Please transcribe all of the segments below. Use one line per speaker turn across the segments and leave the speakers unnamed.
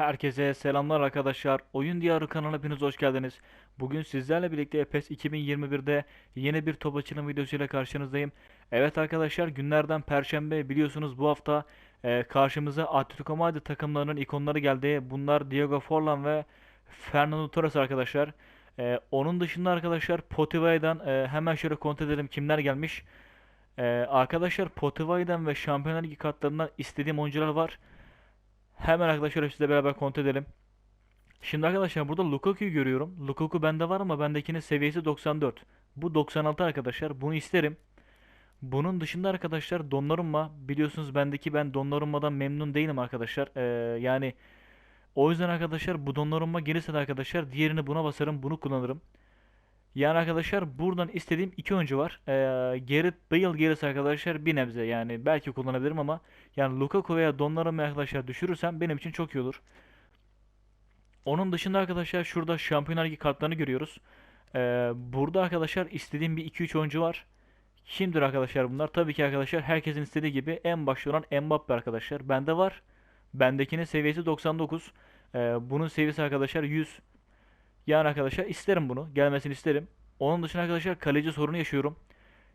Herkese selamlar arkadaşlar. Oyun Diyarı kanalına hepiniz hoş geldiniz. Bugün sizlerle birlikte PES 2021'de yeni bir top açılım videosuyla karşınızdayım. Evet arkadaşlar günlerden Perşembe biliyorsunuz bu hafta e, karşımıza Atletico Madrid takımlarının ikonları geldi. Bunlar Diego Forlan ve Fernando Torres arkadaşlar. E, onun dışında arkadaşlar Spotify'dan e, hemen şöyle kontrol edelim kimler gelmiş. E, arkadaşlar Spotify'dan ve Şampiyonlar Ligi kartlarından istediğim oyuncular var. Hemen arkadaşlar sizle beraber kontrol edelim. Şimdi arkadaşlar burada Lukaku'yu görüyorum. Lukaku bende var ama bendekinin seviyesi 94. Bu 96 arkadaşlar. Bunu isterim. Bunun dışında arkadaşlar Donnarumma biliyorsunuz bendeki ben Donnarumma'dan memnun değilim arkadaşlar. Ee, yani o yüzden arkadaşlar bu Donnarumma gelirse de arkadaşlar diğerini buna basarım bunu kullanırım. Yani arkadaşlar buradan istediğim iki oyuncu var. Ee, Gareth Bale gelirse arkadaşlar bir nebze yani belki kullanabilirim ama yani Lukaku veya Donnarumma arkadaşlar düşürürsem benim için çok iyi olur. Onun dışında arkadaşlar şurada Şampiyonlar Ligi kartlarını görüyoruz. Ee, burada arkadaşlar istediğim bir 2-3 oyuncu var. Kimdir arkadaşlar bunlar? Tabii ki arkadaşlar herkesin istediği gibi en başta olan Mbappe arkadaşlar. Bende var. Bendekinin seviyesi 99. Ee, bunun seviyesi arkadaşlar 100. Yani arkadaşlar isterim bunu. Gelmesini isterim. Onun dışında arkadaşlar kaleci sorunu yaşıyorum.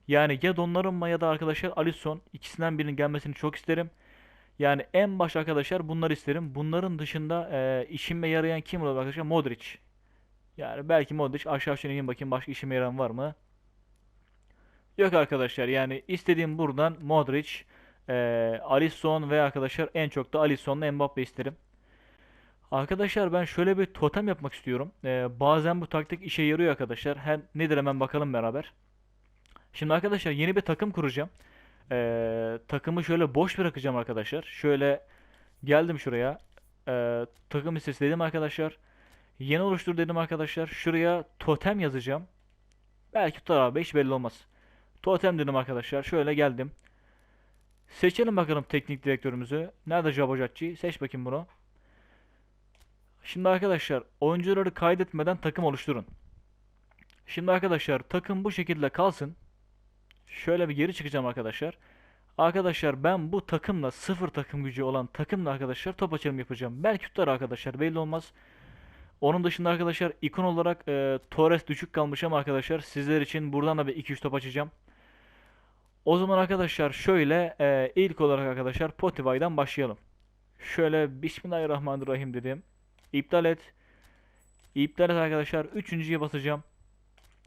Yani ya Donnarumma ya da arkadaşlar Alisson ikisinden birinin gelmesini çok isterim. Yani en baş arkadaşlar bunları isterim. Bunların dışında e, işime yarayan kim olur arkadaşlar? Modric. Yani belki Modric aşağı aşağı ineyim bakayım başka işime yarayan var mı? Yok arkadaşlar yani istediğim buradan Modric, e, Alisson ve arkadaşlar en çok da Alisson'la Mbappe isterim. Arkadaşlar ben şöyle bir totem yapmak istiyorum. E, bazen bu taktik işe yarıyor arkadaşlar. Hem nedir hemen bakalım beraber. Şimdi arkadaşlar yeni bir takım kuracağım. Ee, takımı şöyle boş bırakacağım arkadaşlar. Şöyle geldim şuraya. Ee, takım listesi dedim arkadaşlar. Yeni oluştur dedim arkadaşlar. Şuraya totem yazacağım. Belki tutar abi hiç belli olmaz. Totem dedim arkadaşlar. Şöyle geldim. Seçelim bakalım teknik direktörümüzü. Nerede Jabojatçı? Seç bakayım bunu. Şimdi arkadaşlar oyuncuları kaydetmeden takım oluşturun. Şimdi arkadaşlar takım bu şekilde kalsın. Şöyle bir geri çıkacağım arkadaşlar. Arkadaşlar ben bu takımla sıfır takım gücü olan takımla arkadaşlar top açılım yapacağım. Belki tutar arkadaşlar belli olmaz. Onun dışında arkadaşlar ikon olarak e, Torres düşük kalmış ama arkadaşlar sizler için buradan da bir 2-3 top açacağım. O zaman arkadaşlar şöyle e, ilk olarak arkadaşlar Spotify'dan başlayalım. Şöyle Bismillahirrahmanirrahim dedim. İptal et. İptal et arkadaşlar. Üçüncüye basacağım.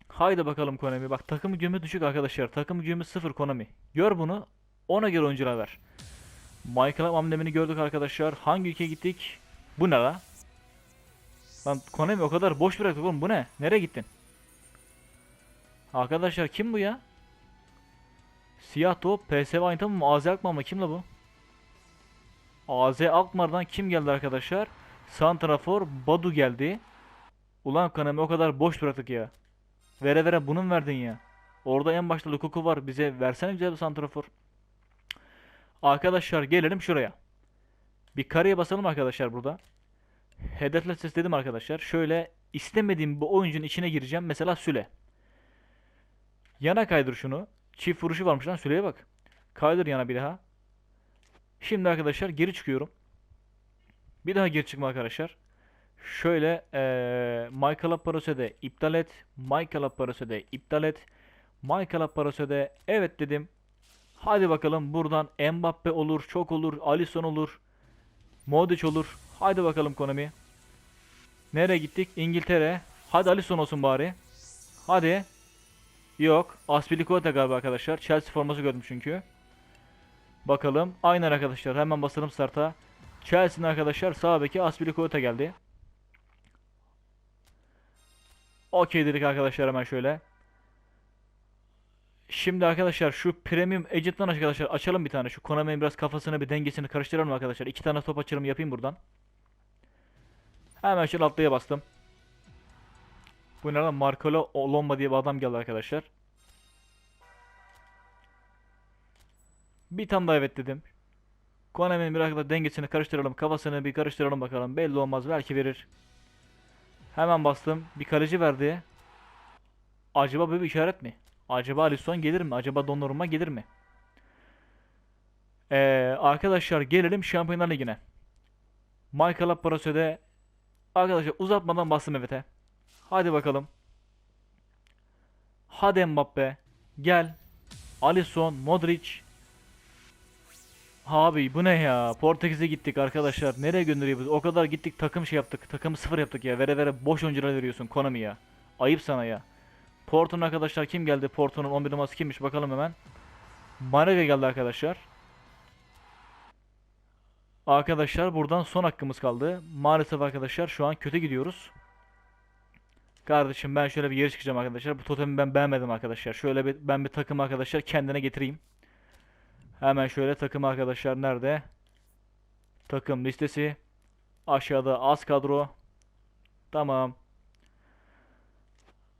Haydi bakalım Konami. Bak takım gücümü düşük arkadaşlar. Takım gücümü sıfır Konami. Gör bunu. Ona göre oyuncular ver. Michael amblemini gördük arkadaşlar. Hangi ülkeye gittik? Bu ne la? Lan Konami o kadar boş bıraktık oğlum. Bu ne? Nereye gittin? Arkadaşlar kim bu ya? Siyah top PSV Eindhoven mı? AZ Alkmaar mı? Kim la bu? AZ Alkmaar'dan kim geldi arkadaşlar? Santrafor Badu geldi. Ulan Konami o kadar boş bıraktık ya. Vere vere bunu verdin ya? Orada en başta Lukaku var. Bize versene güzel bir santrafor. Arkadaşlar gelelim şuraya. Bir kareye basalım arkadaşlar burada. Hedefle sesledim arkadaşlar. Şöyle istemediğim bu oyuncunun içine gireceğim. Mesela Süle. Yana kaydır şunu. Çift vuruşu varmış lan Süle'ye bak. Kaydır yana bir daha. Şimdi arkadaşlar geri çıkıyorum. Bir daha geri çıkma arkadaşlar. Şöyle eee Michael Aparosede iptal et. Michael Aparosede iptal et. Michael Aparosede evet dedim. Hadi bakalım buradan Mbappe olur, çok olur, Alisson olur. Modric olur. Hadi bakalım Konami. Nereye gittik? İngiltere. Hadi Alisson olsun bari. Hadi. Yok. Aspilicueta galiba arkadaşlar. Chelsea forması gördüm çünkü. Bakalım. Aynen arkadaşlar. Hemen basalım starta. Chelsea'nin arkadaşlar sağ beki Aspilicueta geldi. Okey dedik arkadaşlar hemen şöyle. Şimdi arkadaşlar şu Premium Agent'tan arkadaşlar açalım bir tane. Şu Konami'nin biraz kafasını bir dengesini karıştıralım arkadaşlar. İki tane top açalım yapayım buradan. Hemen şöyle atlaya bastım. Bu ne lan? Marcelo Lomba diye bir adam geldi arkadaşlar. Bir tane daha evet dedim. Konami'nin biraz da dengesini karıştıralım. Kafasını bir karıştıralım bakalım. Belli olmaz. Belki verir. Hemen bastım. Bir kaleci verdi. Acaba böyle bir işaret mi? Acaba Alisson gelir mi? Acaba Donnarumma gelir mi? Ee, arkadaşlar gelelim Şampiyonlar Ligi'ne. Michael Parasö'de arkadaşlar uzatmadan bastım evet'e. Hadi bakalım. Hadi Mbappe. Gel. Alisson, Modric. Abi bu ne ya? Portekiz'e gittik arkadaşlar. Nereye gönderiyoruz? O kadar gittik takım şey yaptık. Takım sıfır yaptık ya. Vere vere boş oyuncular veriyorsun Konami ya. Ayıp sana ya. Porto'nun arkadaşlar kim geldi? Porto'nun 11 numarası kimmiş bakalım hemen. Marega geldi arkadaşlar. Arkadaşlar buradan son hakkımız kaldı. Maalesef arkadaşlar şu an kötü gidiyoruz. Kardeşim ben şöyle bir yere çıkacağım arkadaşlar. Bu totemi ben beğenmedim arkadaşlar. Şöyle bir ben bir takım arkadaşlar kendine getireyim. Hemen şöyle takım arkadaşlar nerede? Takım listesi. Aşağıda az kadro. Tamam.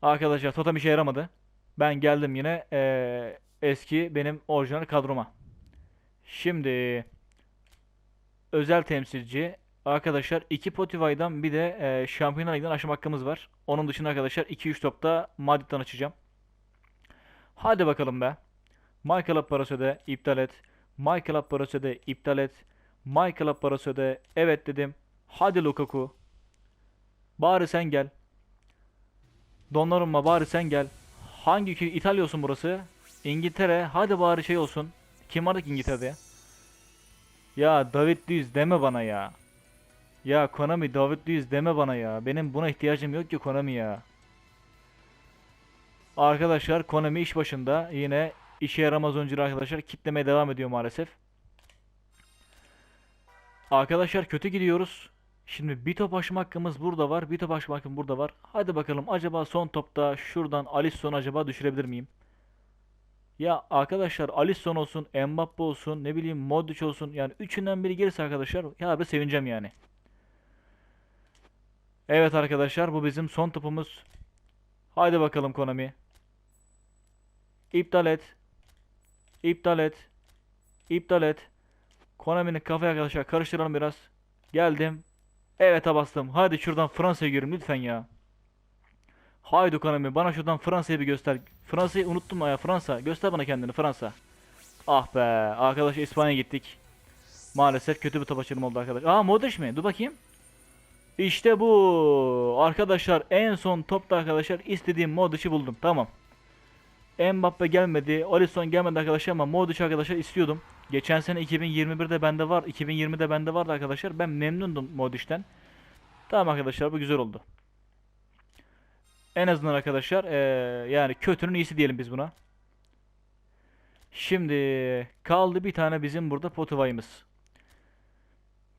Arkadaşlar totem işe yaramadı. Ben geldim yine eee, eski benim orijinal kadroma. Şimdi özel temsilci arkadaşlar iki Spotify'dan bir de eee Şampiyonlar Ligi'nden aşım hakkımız var. Onun dışında arkadaşlar 2-3 topta Madrid'den açacağım. Hadi bakalım be. Michael Parasö'de iptal et. Michael Parasö'de iptal et. Michael Parasö'de evet dedim. Hadi Lukaku. Bari sen gel. Donnarumma bari sen gel. Hangi ülke? İtalya olsun burası. İngiltere. Hadi bari şey olsun. Kim var ki İngiltere'de? Ya David Luiz deme bana ya. Ya Konami David Luiz deme bana ya. Benim buna ihtiyacım yok ki Konami ya. Arkadaşlar Konami iş başında yine işe yaramaz oyuncular arkadaşlar kitlemeye devam ediyor maalesef. Arkadaşlar kötü gidiyoruz. Şimdi bir top aşma hakkımız burada var. Bir top aşma hakkım burada var. Hadi bakalım acaba son topta şuradan Alisson acaba düşürebilir miyim? Ya arkadaşlar Alisson olsun, Mbappe olsun, ne bileyim Modric olsun. Yani üçünden biri gelirse arkadaşlar ya abi sevineceğim yani. Evet arkadaşlar bu bizim son topumuz. Haydi bakalım Konami. İptal et. İptal et. İptal et. Konami'nin kafayı arkadaşlar karıştıralım biraz. Geldim. Evet bastım. Hadi şuradan Fransa'ya görün lütfen ya. Haydi Konami bana şuradan Fransa'yı bir göster. Fransa'yı unuttum ya Fransa. Göster bana kendini Fransa. Ah be arkadaşlar İspanya'ya gittik. Maalesef kötü bir top oldu arkadaş. Aa Modric mi? Dur bakayım. İşte bu. Arkadaşlar en son topta arkadaşlar istediğim Modric'i buldum. Tamam. Mbappe gelmedi. Alisson gelmedi arkadaşlar ama Modric arkadaşlar istiyordum. Geçen sene 2021'de bende var. 2020'de bende vardı arkadaşlar. Ben memnundum Modric'ten. Tamam arkadaşlar bu güzel oldu. En azından arkadaşlar eee, yani kötünün iyisi diyelim biz buna. Şimdi kaldı bir tane bizim burada Potivay'ımız.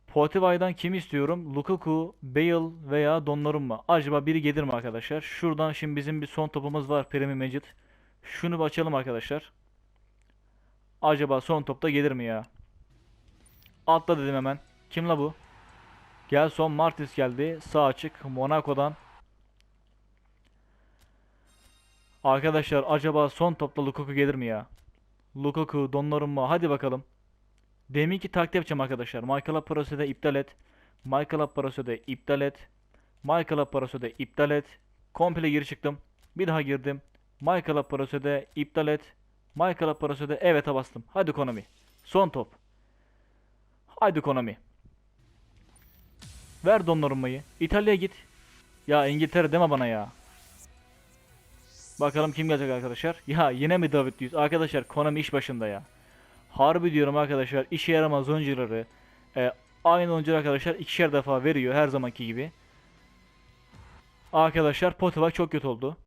Potivay'dan kimi istiyorum? Lukaku, Bale veya Donnarumma. Acaba biri gelir mi arkadaşlar? Şuradan şimdi bizim bir son topumuz var Premi Mecid. Şunu bir açalım arkadaşlar. Acaba son topta gelir mi ya? Atla dedim hemen. Kim la bu? Gelson Martins geldi. Sağ açık Monaco'dan. Arkadaşlar acaba son topta Lukaku gelir mi ya? Lukaku, Donnarumma hadi bakalım. Deminki taktik yapacağım arkadaşlar. Michael Parasö'de iptal et. Michael Parasö'de iptal et. Michael Parasö'de iptal et. Komple geri çıktım. Bir daha girdim. Michael Parasö'de iptal et. Michael Parasö'de evet'e bastım. Hadi Konami. Son top. Hadi Konami. Ver Donnarumma'yı. İtalya'ya git. Ya İngiltere deme bana ya. Bakalım kim gelecek arkadaşlar. Ya yine mi David Luiz? Arkadaşlar Konami iş başında ya. Harbi diyorum arkadaşlar işe yaramaz oyuncuları e, aynı oyuncular arkadaşlar ikişer defa veriyor her zamanki gibi. Arkadaşlar Potiva çok kötü oldu.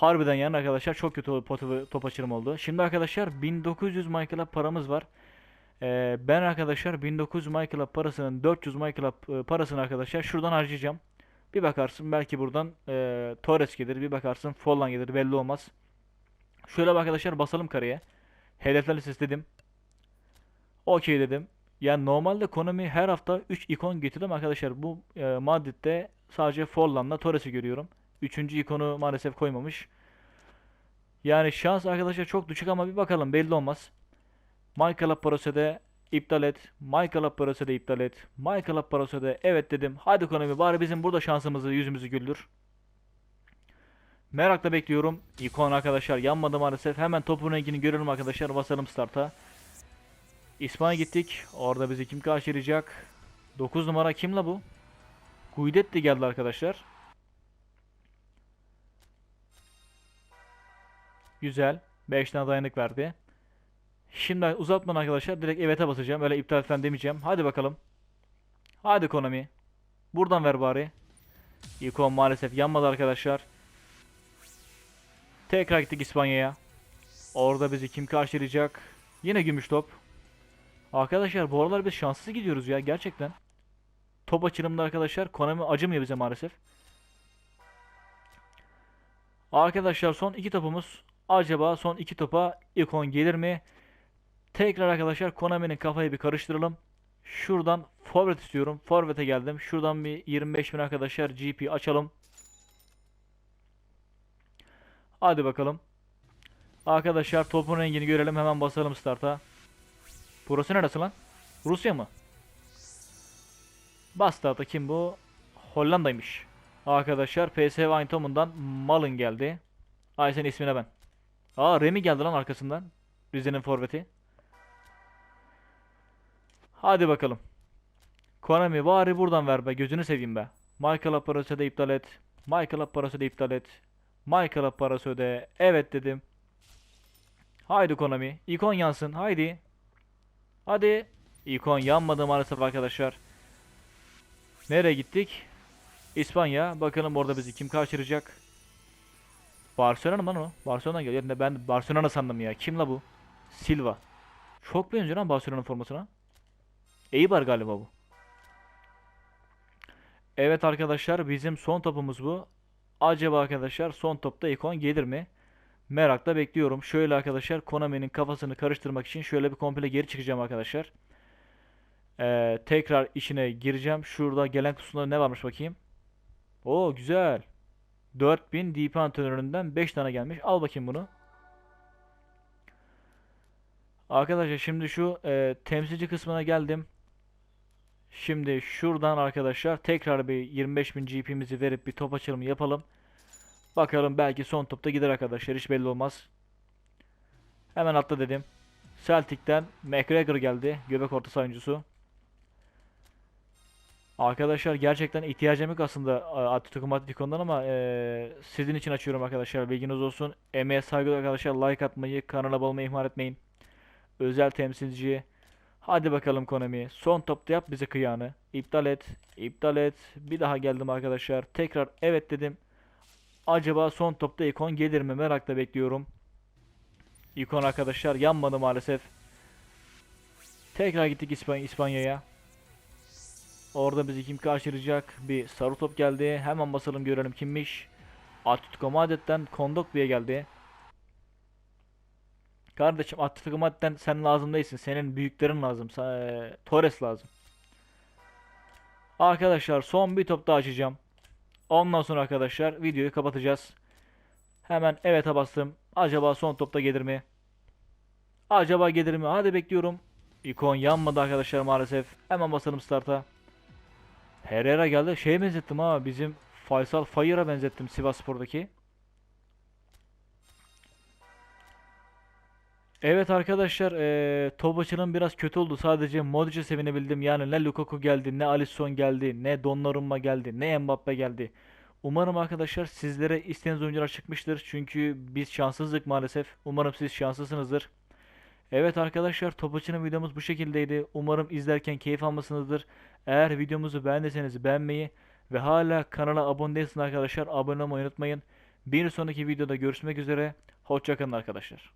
Harbiden yani arkadaşlar çok kötü Potiva top açılımı oldu. Şimdi arkadaşlar 1900 Michael'a paramız var. E, ben arkadaşlar 1900 Michael'a parasının 400 Michael'a e, parasını arkadaşlar şuradan harcayacağım. Bir bakarsın belki buradan e, Torres gelir bir bakarsın Follan gelir belli olmaz. Şöyle arkadaşlar basalım kareye. Hedefler listesi dedim. Okey dedim. Yani normalde Konami her hafta 3 ikon getirdim arkadaşlar. Bu e, Madrid'de sadece Forlan'la Torres'i görüyorum. Üçüncü ikonu maalesef koymamış. Yani şans arkadaşlar çok düşük ama bir bakalım belli olmaz. Michael Parose'de iptal et. Michael Parose'de iptal et. Michael Parose'de evet dedim. Hadi Konami bari bizim burada şansımızı yüzümüzü güldür. Merakla bekliyorum. İkon arkadaşlar yanmadı maalesef. Hemen topun rengini görelim arkadaşlar. Basalım start'a. İspanya gittik. Orada bizi kim karşılayacak? 9 numara kim la bu? Guidetti geldi arkadaşlar. Güzel. 5 tane dayanık verdi. Şimdi uzatmadan arkadaşlar direkt evet'e basacağım. Öyle iptal falan demeyeceğim. Hadi bakalım. Hadi Konami. Buradan ver bari. İkon maalesef yanmadı arkadaşlar. Tekrar gittik İspanya'ya. Orada bizi kim karşılayacak? Yine gümüş top. Arkadaşlar bu aralar biz şanssız gidiyoruz ya gerçekten. Top açılımında arkadaşlar Konami acımıyor bize maalesef. Arkadaşlar son iki topumuz. Acaba son iki topa ikon gelir mi? Tekrar arkadaşlar Konami'nin kafayı bir karıştıralım. Şuradan forvet istiyorum. Forvet'e geldim. Şuradan bir 25 bin arkadaşlar GP açalım. Hadi bakalım. Arkadaşlar topun rengini görelim. Hemen basalım start'a. Burası neresi lan? Rusya mı? Bas start'a kim bu? Hollanda'ymış. Arkadaşlar PSV Eindhoven'dan Malın geldi. Ay sen ismine ben. Aa Remy geldi lan arkasından. Rize'nin forveti. Hadi bakalım. Konami bari buradan ver be. Gözünü seveyim be. Michael'a parası da iptal et. Michael'a parası da iptal et. Michael'a parası öde. Evet dedim. Haydi Konami. İkon yansın. Haydi. Hadi. İkon yanmadı maalesef arkadaşlar. Nereye gittik? İspanya. Bakalım orada bizi kim karşılayacak? Barcelona mı lan o? Barcelona geliyor. Ne ben Barcelona sandım ya. Kim la bu? Silva. Çok benziyor lan Barcelona formasına. Eibar galiba bu. Evet arkadaşlar bizim son topumuz bu. Acaba arkadaşlar son topta ikon gelir mi? Merakla bekliyorum. Şöyle arkadaşlar Konami'nin kafasını karıştırmak için şöyle bir komple geri çıkacağım arkadaşlar. Ee, tekrar işine gireceğim. Şurada gelen kutusunda ne varmış bakayım. Oo güzel. 4000 DP antrenöründen 5 tane gelmiş. Al bakayım bunu. Arkadaşlar şimdi şu e, temsilci kısmına geldim. Şimdi şuradan arkadaşlar tekrar bir 25.000 GP'mizi verip bir top açılımı yapalım. Bakalım belki son topta gider arkadaşlar hiç belli olmaz. Hemen atla dedim. Celtic'ten McGregor geldi. Göbek orta oyuncusu. Arkadaşlar gerçekten ihtiyacım yok aslında Atletico Atletico'ndan ama e, sizin için açıyorum arkadaşlar. Bilginiz olsun. Emeğe saygılı arkadaşlar. Like atmayı, kanala abone ihmal etmeyin. Özel temsilci. Hadi bakalım Konami. Son topta yap bize kıyağını. İptal et. İptal et. Bir daha geldim arkadaşlar. Tekrar evet dedim. Acaba son topta ikon gelir mi? Merakla bekliyorum. İkon arkadaşlar yanmadı maalesef. Tekrar gittik İspanya İspanya'ya. Orada bizi kim karşılayacak? Bir sarı top geldi. Hemen basalım görelim kimmiş. Atletico Madrid'den Kondokbi'ye geldi. Kardeşim Atletico Madrid'den sen lazım değilsin. Senin büyüklerin lazım. E, Torres lazım. Arkadaşlar son bir top daha açacağım. Ondan sonra arkadaşlar videoyu kapatacağız. Hemen evet'e bastım. Acaba son topta gelir mi? Acaba gelir mi? Hadi bekliyorum. İkon yanmadı arkadaşlar maalesef. Hemen basalım start'a. Herrera geldi. Şeye benzettim ha. Bizim Faysal Fayır'a benzettim Sivas Spor'daki. Evet arkadaşlar top açılım biraz kötü oldu. Sadece Modric'e sevinebildim. Yani ne Lukaku geldi, ne Alisson geldi, ne Donnarumma geldi, ne Mbappe geldi. Umarım arkadaşlar sizlere istediğiniz oyuncular çıkmıştır. Çünkü biz şanssızlık maalesef. Umarım siz şanslısınızdır. Evet arkadaşlar top açılım videomuz bu şekildeydi. Umarım izlerken keyif almışsınızdır. Eğer videomuzu beğendiyseniz beğenmeyi ve hala kanala abone değilsiniz arkadaşlar abone olmayı unutmayın. Bir sonraki videoda görüşmek üzere. Hoşçakalın arkadaşlar.